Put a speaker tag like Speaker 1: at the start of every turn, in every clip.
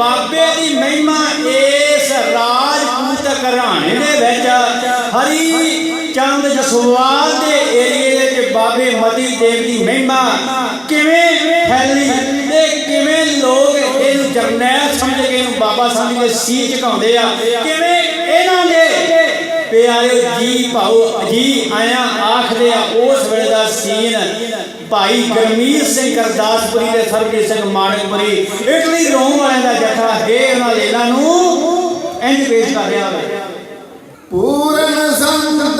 Speaker 1: ਬਾਬੇ ਦੀ ਮਹਿਮਾ ਇਸ ਰਾਜਪੂਤ ਘਰਾਣੇ ਦੇ ਵਿੱਚ ਹਰੀ ਚੰਦ ਜਸਵਾਲ ਦੇ ਏਰੀਏ ਦੇ ਵਿੱਚ ਬਾਬੇ ਮਤੀ ਦੇਵ ਦੀ ਮਹਿਮਾ ਕਿਵੇਂ ਫੈਲੀ ਤੇ ਕਿਵੇਂ ਲੋਕ ਇਹਨੂੰ ਜਰਨੈਲ ਸਮਝ ਕੇ ਇਹਨੂੰ ਬਾਬਾ ਸਮਝ ਕੇ ਸੀ ਝੁਕਾਉਂਦੇ ਆ, ਕਿਵੇਂ ਇਹਨਾਂ ਦੇ ਪਿਆਰੇ ਜੀ ਭਾਉ ਜੀ ਆਇਆ ਆਖਦੇ ਆ, ਉਸ ਵੇਲੇ ਦਾ ਸੀਨ ਭਾਈ ਗਰਮੀਤ ਸਿੰਘ ਗੁਰਦਾਸਪੁਰੀ ਤੇ ਸਰਬਜੀਤ ਸਿੰਘ ਮਾਣਕਪੁਰੀ ਇਟਲੀ ਰੋਮ ਵਾਲਿਆਂ ਦਾ ਜੱਥਾ ਹੈ ਉਹਨਾਂ ਦੇ ਨੂੰ ਇੰਜ ਪੇਸ਼ ਕਰ ਰਿਹਾ ਵਾ।
Speaker 2: ਪੂਰਨ ਸੰਤ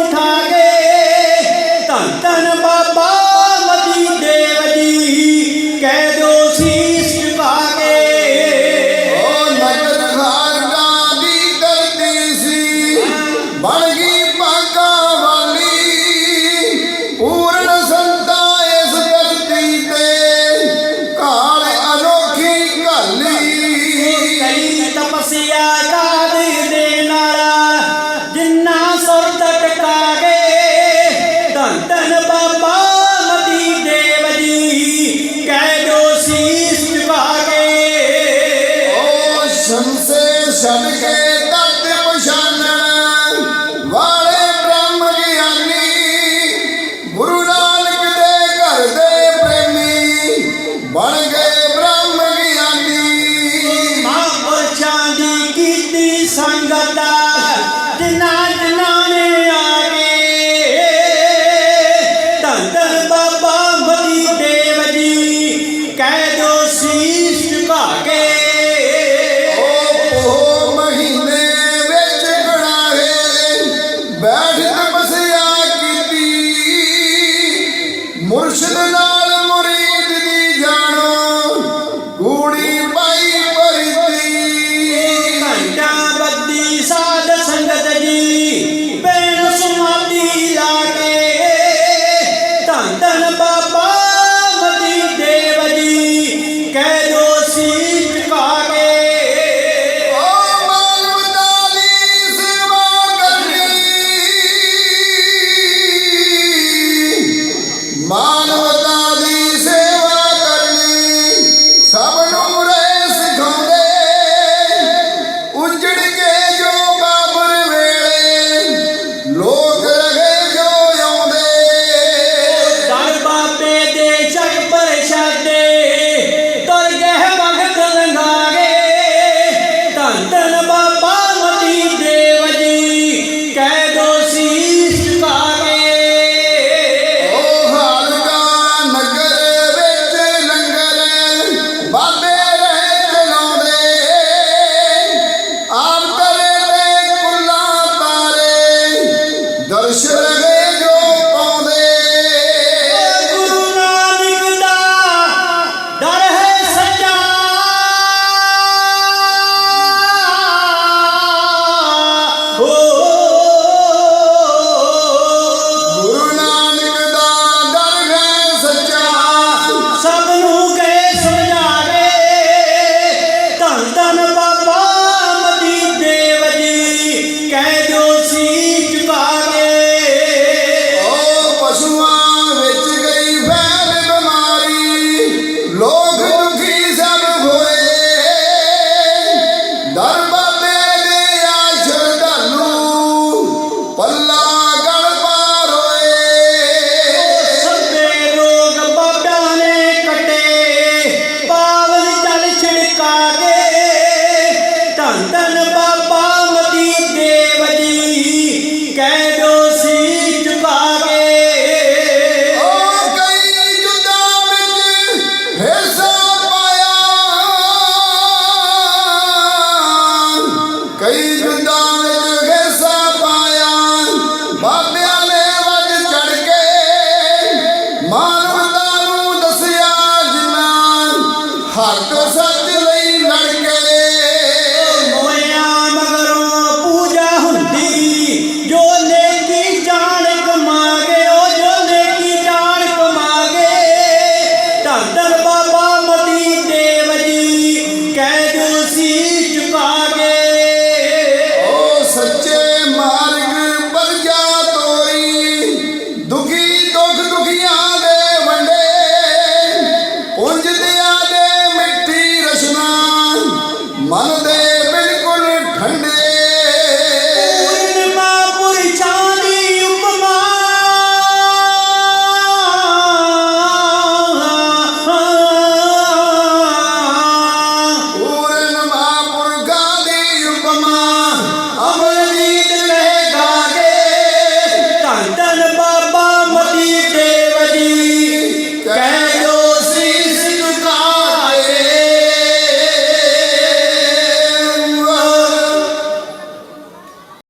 Speaker 1: ਕਈ ਤਪਸਿਆ ਦੇ ਨਾਲ ਜਿੰਨਾ ਸੁਰ ਟਕਾ ਗਏ ਧੰਨ ਧੰਨ ਬਾਬਾ ਮਤੀ ਦੇਵ ਜੀ, ਕਹਿ ਜੋ ਸੀਸ ਝੁਕਾ ਕੇ।
Speaker 2: ਉਹ ਸ਼ਮਸੇ ਛੱਡ
Speaker 1: ಮಾನವ